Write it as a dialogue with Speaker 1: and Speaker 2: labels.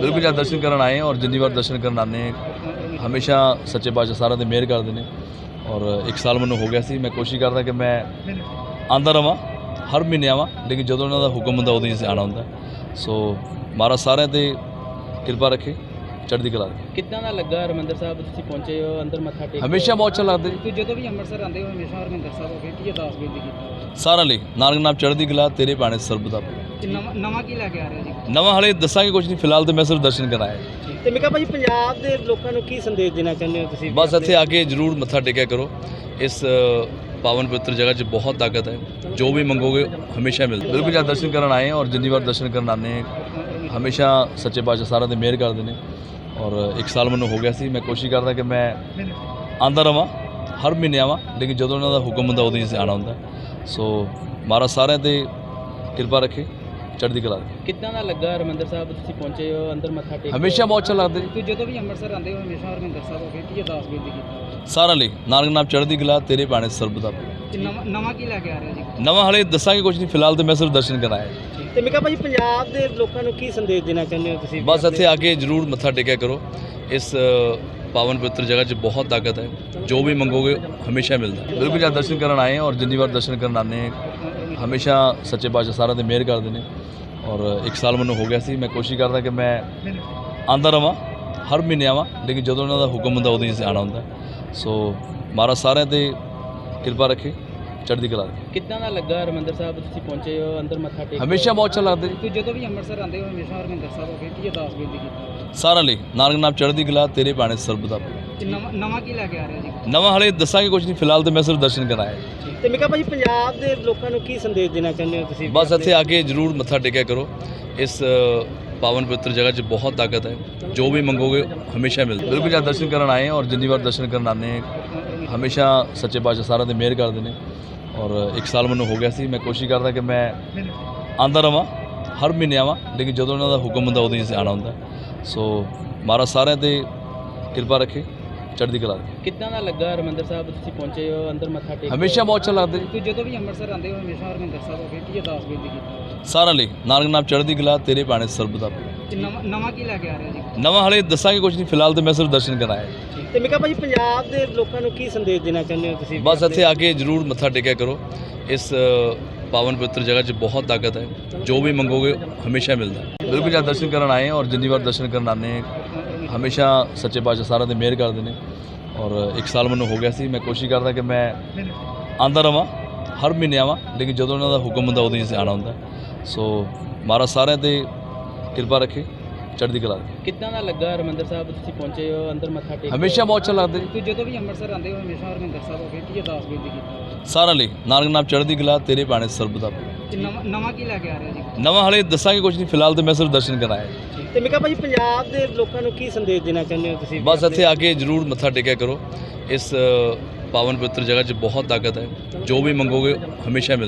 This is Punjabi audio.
Speaker 1: ਬਿਲਕੁਲ ਜਦ ਦਰਸ਼ਨ ਕਰਨ ਆਏ ਔਰ ਜਿੰਨੀ ਵਾਰ ਦਰਸ਼ਨ ਕਰਨ ਹਾਂ ਹਮੇਸ਼ਾ ਸੱਚੇ ਪਾਤਸ਼ਾਹ ਸਾਰਿਆਂ ਦੇ ਮਿਹਰ ਕਰਦੇ ਨੇ। ਔਰ ਇੱਕ ਸਾਲ ਮੈਨੂੰ ਹੋ ਗਿਆ ਸੀ ਮੈਂ ਕੋਸ਼ਿਸ਼ ਕਰਦਾ ਕਿ ਮੈਂ ਆਉਂਦਾ ਰਵਾਂ ਹਰ ਮਹੀਨੇ ਆਵਾਂ ਲੇਕਿਨ ਜਦੋਂ ਉਹਨਾਂ ਦਾ ਹੁਕਮ ਹੁੰਦਾ ਉਦੋਂ ਹੀ ਆਉਣਾ ਹੁੰਦਾ। ਸੋ ਮਹਾਰਾਜ ਸਾਰਿਆਂ ਤੇ ਕਿਰਪਾ ਰੱਖੇ ਚੜ੍ਹਦੀ ਕਲਾ
Speaker 2: ਕਿੱਦਾਂ ਦਾ ਲੱਗਾ ਹਰਮੰਦਰ ਸਾਹਿਬ? ਤੁਸੀਂ ਪਹੁੰਚੇ ਹੋ ਅੰਦਰ ਮੱਥਾ ਟੇਕ
Speaker 1: ਹਮੇਸ਼ਾ ਬਹੁਤ ਅੱਛਾ ਲੱਗਦਾ ਜੀ।
Speaker 2: ਜਦੋਂ ਵੀ ਅੰਮ੍ਰਿਤਸਰ ਆਉਂਦੇ ਹੋ ਹਮੇਸ਼ਾ ਹਰਮੰਦਰ ਸਾਹਿਬ ਹੋ ਕੇ ਕੀ ਅਰਦਾਸ ਬੇਨਤੀ ਕੀਤੀ
Speaker 1: ਸਾਰਿਆਂ ਲਈ ਨਾਨਕ ਨਾਮ ਚੜ੍ਹਦੀ ਕਲਾ ਤੇਰੇ ਬਾਣੇ ਸਰਬ ਦਾ
Speaker 2: ਨਵਾਂ ਨਵਾਂ ਕੀ ਲੈ ਕੇ ਆ ਰਹੇ ਹੋ ਜੀ?
Speaker 1: ਨਵਾਂ ਹਲੇ ਦੱਸਾਂਗੇ ਕੁਝ ਨਹੀਂ ਫਿਲਹਾਲ ਤੇ ਮੈਂ ਸਿਰਫ ਦਰਸ਼ਨ ਕਰਨ ਆਇਆ।
Speaker 2: ਤੇ ਮੈਂ ਕਿਹਾ ਭਾਜੀ ਪੰਜਾਬ ਦੇ ਲੋਕਾਂ ਨੂੰ ਕੀ ਸੰਦੇਸ਼ ਦੇਣਾ ਚਾਹੁੰਦੇ ਹੋ ਤੁਸੀਂ?
Speaker 1: ਬਸ ਇੱਥੇ ਆ ਕੇ ਜਰੂਰ ਮੱਥਾ ਟੇਕਿਆ ਕਰੋ। ਇਸ ਅ, ਪਾਵਨ ਪਵਿੱਤਰ ਜਗ੍ਹਾ 'ਚ ਬਹੁਤ ਤਾਕਤ ਹੈ। ਜੋ ਵੀ ਮੰਗੋਗੇ ਹਮੇਸ਼ਾ ਮਿਲਦਾ। ਬਿਲਕੁਲ ਜਦ ਦਰਸ਼ਨ ਕਰਨ ਆਏ ਹਾਂ ਔਰ ਜਿੰਨੀ ਵਾਰ ਦਰਸ਼ਨ ਕਰਨ ਆਉਂਦੇ ਹਾਂ ਹਮੇਸ਼ਾ ਸੱਚੇ ਪਾਤਸ਼ਾਹ ਸਾਰਿਆਂ ਦੇ ਮਿਹਰ ਕਰਦੇ ਨੇ। ਔਰ ਇੱਕ ਸਾਲ ਮੈਨੂੰ ਹੋ ਗਿਆ ਸੀ ਮੈਂ ਕੋਸ਼ਿਸ਼ ਕਰਦਾ ਕਿ ਮੈਂ ਆਉਂਦਾ ਰਵਾਂ ਹਰ ਮਹੀਨੇ ਆਵਾਂ ਲੇਕਿਨ ਜਦੋਂ ਉਹਨਾਂ ਦਾ ਹੁਕਮ ਹੁੰਦਾ ਉਦੋਂ ਹੀ ਆਉਣਾ ਹੁੰਦਾ। ਸੋ ਮਹਾਰਾਜ ਸਾਰਿਆਂ ਤੇ ਕਿਰਪਾ ਰੱਖੇ। ਚੜ੍ਹਦੀ ਕਲਾ
Speaker 2: ਕਿੱਦਾਂ ਦਾ ਲੱਗਾ ਹਰਮੰਦਰ ਸਾਹਿਬ? ਤੁਸੀਂ ਪਹੁੰਚੇ ਹੋ ਅੰਦਰ ਮੱਥਾ ਟੇਕ
Speaker 1: ਹਮੇਸ਼ਾ ਬਹੁਤ ਅੱਛਾ ਲੱਗਦਾ। ਜੀ
Speaker 2: ਤੁਸੀਂ ਜਦੋਂ ਵੀ ਅੰਮ੍ਰਿਤਸਰ ਆਉਂਦੇ ਹੋ ਹਮੇਸ਼ਾ ਹਰਮੰਦਰ ਸਾਹਿਬ ਹੋ ਕੇ ਕੀ ਅਰਦਾਸ ਬੇਨਤੀ ਕੀਤੀ
Speaker 1: ਸਾਰਿਆਂ ਲਈ ਨਾਨਕ ਨਾਮ ਚੜ੍ਹਦੀ ਕਲਾ ਤੇਰੇ ਬਾਣੇ ਸਰਬ ਦਾ
Speaker 2: ਨਵਾਂ ਨਵਾਂ ਕੀ ਲੈ ਕੇ ਆ ਰਹੇ ਹੋ ਜੀ?
Speaker 1: ਨਵਾਂ ਹਲੇ ਦੱਸਾਂਗੇ ਕੁਝ ਨਹੀਂ ਫਿਲਹਾਲ ਤੇ ਮੈਂ ਸਿਰਫ ਦਰਸ਼ਨ ਕਰਨ ਆਇਆ।
Speaker 2: ਤੇ ਮੈਂ ਕਿਹਾ ਭਾਜੀ ਪੰਜਾਬ ਦੇ ਲੋਕਾਂ ਨੂੰ ਕੀ ਸੰਦੇਸ਼ ਦੇਣਾ ਚਾਹੁੰਦੇ ਹੋ ਤੁਸੀਂ?
Speaker 1: ਬਸ ਇੱਥੇ ਆ ਕੇ ਜਰੂਰ ਮੱਥਾ ਟੇਕਿਆ ਕਰੋ। ਇਸ ਪਾਵਨ ਪਵਿੱਤਰ ਜਗ੍ਹਾ 'ਚ ਬਹੁਤ ਤਾਕਤ ਹੈ। ਜੋ ਵੀ ਮੰਗੋਗੇ ਹਮੇਸ਼ਾ ਮਿਲਦਾ। ਬਿਲਕੁਲ ਜਦ ਦਰਸ਼ਨ ਕਰਨ ਆਏ ਔਰ ਜਿੰਨੀ ਵਾਰ ਦਰਸ਼ਨ ਕਰਨ ਹਾਂ ਹਮੇਸ਼ਾ ਸੱਚੇ ਪਾਤਸ਼ਾਹ ਸਾਰਿਆਂ 'ਤੇ ਮਿਹਰ ਕਰਦੇ ਨੇ ਔਰ ਇੱਕ ਸਾਲ ਮੈਨੂੰ ਹੋ ਗਿਆ ਸੀ, ਮੈਂ ਕੋਸ਼ਿਸ਼ ਕਰਦਾ ਕਿ ਮੈਂ ਆਉਂਦਾ ਰਵਾਂ, ਹਰ ਮਹੀਨੇ ਆਵਾਂ, ਲੇਕਿਨ ਜਦੋਂ ਉਹਨਾਂ ਦਾ ਹੁਕਮ ਹੁੰਦਾ, ਉਦੋਂ ਹੀ ਆਉਣਾ ਹੁੰਦਾ। ਸੋ ਮਹਾਰਾਜ ਸਾਰਿਆਂ ਤੇ ਕਿਰਪਾ ਰੱਖੇ। ਚੜ੍ਹਦੀ ਕਲਾ
Speaker 2: ਕਿੱਦਾਂ ਦਾ ਲੱਗਾ ਹਰਮੰਦਰ ਸਾਹਿਬ? ਤੁਸੀਂ ਪਹੁੰਚੇ ਹੋ ਅੰਦਰ ਮੱਥਾ ਟੇਕ
Speaker 1: ਹਮੇਸ਼ਾ ਬਹੁਤ ਅੱਛਾ ਲੱਗਦਾ ਜੀ।
Speaker 2: ਤੁਸੀਂ ਜਦੋਂ ਵੀ ਅੰਮ੍ਰਿਤਸਰ ਆਉਂਦੇ ਹੋ ਹਮੇਸ਼ਾ ਹਰਮੰਦਰ ਸਾਹਿਬ ਹੋ ਕੇ ਕੀ ਅਰਦਾਸ ਬੇਨਤੀ ਕੀਤੀ?
Speaker 1: ਸਾਰਿਆਂ ਲਈ ਨਾਨਕ ਨਾਮ ਚੜ੍ਹਦੀ ਕਲਾ ਤੇਰੇ ਬਾਣੇ ਸਰਬ ਦਾ
Speaker 2: ਨਵਾਂ ਨਵਾਂ ਕੀ ਲੈ ਕੇ ਆ ਰਹੇ ਹੋ ਜੀ?
Speaker 1: ਨਵਾਂ ਹਲੇ ਦੱਸਾਂਗੇ ਕੁਝ ਨਹੀਂ ਫਿਲਹਾਲ ਤੇ ਮੈਂ ਸਿਰਫ ਦਰਸ਼ਨ ਕਰਨ ਆਇਆ।
Speaker 2: ਤੇ ਮੈਂ ਕਿਹਾ ਭਾਜੀ ਪੰਜਾਬ ਦੇ ਲੋਕਾਂ ਨੂੰ ਕੀ ਸੰਦੇਸ਼ ਦੇਣਾ ਚਾਹੁੰਦੇ ਹੋ ਤੁਸੀਂ?
Speaker 1: ਬਸ ਇੱਥੇ ਆ ਕੇ ਜਰੂਰ ਮੱਥਾ ਟੇਕਿਆ ਕਰੋ। ਇਸ ਪਾਵਨ ਪਵਿੱਤਰ ਜਗ੍ਹਾ 'ਚ ਬਹੁਤ ਤਾਕਤ ਹੈ। ਜੋ ਵੀ ਮੰਗੋਗੇ ਹਮੇਸ਼ਾ ਮਿਲਦਾ। ਬਿਲਕੁਲ ਜਦ ਦਰਸ਼ਨ ਕਰਨ ਆਏ ਔਰ ਜਿੰਨੀ ਵਾਰ ਦਰਸ਼ਨ ਕਰਨ ਹਾਂ ਹਮੇਸ਼ਾ ਸੱਚੇ ਪਾਤਸ਼ਾਹ ਸਾਰਿਆਂ ਦੇ ਮਿਹਰ ਕਰਦੇ ਨੇ। ਔਰ ਇੱਕ ਸਾਲ ਮੈਨੂੰ ਹੋ ਗਿਆ ਸੀ, ਮੈਂ ਕੋਸ਼ਿਸ਼ ਕਰਦਾ ਕਿ ਮੈਂ ਆਉਂਦਾ ਰਵਾਂ, ਹਰ ਮਹੀਨੇ ਆਵਾਂ, ਲੇਕਿਨ ਜਦੋਂ ਉਹਨਾਂ ਦਾ ਹੁਕਮ ਹੁੰਦਾ, ਉਦੋਂ ਹੀ ਆਉਣਾ ਹੁੰਦਾ। ਸੋ ਮਹਾਰਾਜ ਸਾਰਿਆਂ ਤੇ ਕਿਰਪਾ ਰੱਖੇ। ਚੜ੍ਹਦੀ ਕਲਾ ਰੱਖੇ।
Speaker 2: ਕਿੱਦਾਂ ਦਾ ਲੱਗਾ ਹਰਮੰਦਰ ਸਾਹਿਬ? ਤੁਸੀਂ ਪਹੁੰਚੇ ਹੋ ਅੰਦਰ ਮੱਥਾ ਟੇਕ
Speaker 1: ਹਮੇਸ਼ਾ ਬਹੁਤ ਅੱਛਾ ਲੱਗਦਾ ਜੀ।
Speaker 2: ਤੁਸੀਂ ਜਦੋਂ ਵੀ ਅੰਮ੍ਰਿਤਸਰ ਆਉਂਦੇ ਹੋ ਹਮੇਸ਼ਾ ਹਰਮੰਦਰ ਸਾਹਿਬ ਹੋ। ਕੇ ਕੀ ਅਰਦਾਸ ਬੇਨਤੀ ਕੀਤੀ
Speaker 1: ਸਾਰਿਆਂ ਲਈ ਨਾਨਕ ਨਾਮ ਚੜ੍ਹਦੀ ਕਲਾ ਤੇਰੇ ਬਾਣੇ ਸਰਬ ਦਾ।
Speaker 2: ਤੇ ਨਵਾਂ ਨਵਾਂ ਕੀ ਲੈ ਕੇ ਆ ਰਹੇ ਹੋ ਜੀ?
Speaker 1: ਨਵਾਂ ਹਲੇ ਦੱਸਾਂਗੇ ਕੁਝ ਨਹੀਂ ਫਿਲਹਾਲ ਤੇ ਮੈਂ ਸਿਰਫ ਦਰਸ਼ਨ ਕਰਨ ਆਇਆ
Speaker 2: ਤੇ ਮੈਂ ਕਿਹਾ ਭਾਜੀ ਪੰਜਾਬ ਦੇ ਲੋਕਾਂ ਨੂੰ ਕੀ ਸੰਦੇਸ਼ ਦੇਣਾ ਚਾਹੁੰਦੇ ਹੋ ਤੁਸੀਂ?
Speaker 1: ਬਸ ਇੱਥੇ ਆ ਕੇ ਜਰੂਰ ਮੱਥਾ ਟੇਕਿਆ ਕਰੋ। ਇਸ ਪਾਵਨ ਪਵਿੱਤਰ ਜਗ੍ਹਾ 'ਚ ਬਹੁਤ ਤਾਕਤ ਹੈ। ਜੋ ਵੀ ਮੰਗੋਗੇ ਹਮੇਸ਼ਾ ਮਿਲਦਾ। ਬਿਲਕੁਲ ਜਦ ਦਰਸ਼ਨ ਕਰਨ ਆਏ ਔਰ ਜਿੰਨੀ ਵਾਰ ਦਰਸ਼ਨ ਕਰਨ ਹਾਂ ਹਮੇਸ਼ਾ ਸੱਚੇ ਪਾਤਸ਼ਾਹ ਸਾਰਿਆਂ ਦੇ ਮਿਹਰ ਕਰਦੇ ਨੇ ਔਰ ਇੱਕ ਸਾਲ ਮੈਨੂੰ ਹੋ ਗਿਆ ਸੀ ਮੈਂ ਕੋਸ਼ਿਸ਼ ਕਰਦਾ ਕਿ ਮੈਂ ਆਉਂਦਾ ਰਵਾਂ ਹਰ ਮਹੀਨੇ ਆਵਾਂ ਲੇਕਿਨ ਜਦੋਂ ਉਹਨਾਂ ਦਾ ਹੁਕਮ ਹੁੰਦਾ ਉਦੋਂ ਹੀ ਆਉਣਾ ਹੁੰਦਾ। ਸੋ ਮਹਾਰਾਜ ਸਾਰਿਆਂ ਤੇ ਕਿਰਪਾ ਰੱਖੇ ਚੜ੍ਹਦੀ ਕਲਾ ਰੱਖੇ।
Speaker 2: ਕਿੱਦਾਂ ਦਾ ਲੱਗਾ ਹਰਮੰਦਰ ਸਾਹਿਬ? ਤੁਸੀਂ ਪਹੁੰਚੇ ਹੋ ਅੰਦਰ ਮੱਥਾ ਟੇਕ
Speaker 1: ਹਮੇਸ਼ਾ ਬਹੁਤ ਅੱਛਾ ਲੱਗਦਾ
Speaker 2: ਤੁਸੀਂ ਜਦੋਂ ਵੀ ਅੰਮ੍ਰਿਤਸਰ ਆਉਂਦੇ ਹੋ ਹਮੇਸ਼ਾ ਹਰਮੰਦਰ ਸਾਹਿਬ ਹੋ ਕੇ ਕੀ ਅਰਦਾਸ ਬੇਨਤੀ ਕੀਤੀ?
Speaker 1: ਸਾਰਿਆਂ ਲਈ ਨਾਨਕ ਨਾਮ ਚੜ੍ਹਦੀ ਕਲਾ ਤੇਰੇ ਬਾਣੇ ਸਰਬ ਦਾ
Speaker 2: ਨਵਾਂ ਨਵਾਂ ਕੀ ਲੈ ਕੇ ਆ ਰਹੇ ਹੋ ਜੀ?
Speaker 1: ਨਵਾਂ ਹਲੇ ਦੱਸਾਂਗੇ ਕੁਝ ਨਹੀਂ ਫਿਲਹਾਲ ਤੇ ਮੈਂ ਸਿਰਫ ਦਰਸ਼ਨ ਕਰਨ ਆਇਆ।
Speaker 2: ਤੇ ਮੈਂ ਕਿਹਾ ਭਾਜੀ ਪੰਜਾਬ ਦੇ ਲੋਕਾਂ ਨੂੰ ਕੀ ਸੰਦੇਸ਼ ਦੇਣਾ ਚਾਹੁੰਦੇ ਹੋ ਤੁਸੀਂ?
Speaker 1: ਬਸ ਇੱਥੇ ਆ ਕੇ ਜਰੂਰ ਮੱਥਾ ਟੇਕਿਆ ਕਰੋ। ਇਸ ਪਾਵਨ ਪਵਿੱਤਰ ਜਗ੍ਹਾ 'ਚ ਬਹੁਤ ਤਾਕਤ ਹੈ। ਜੋ ਵੀ ਮੰਗੋਗੇ ਹਮੇਸ਼ਾ ਮਿਲਦਾ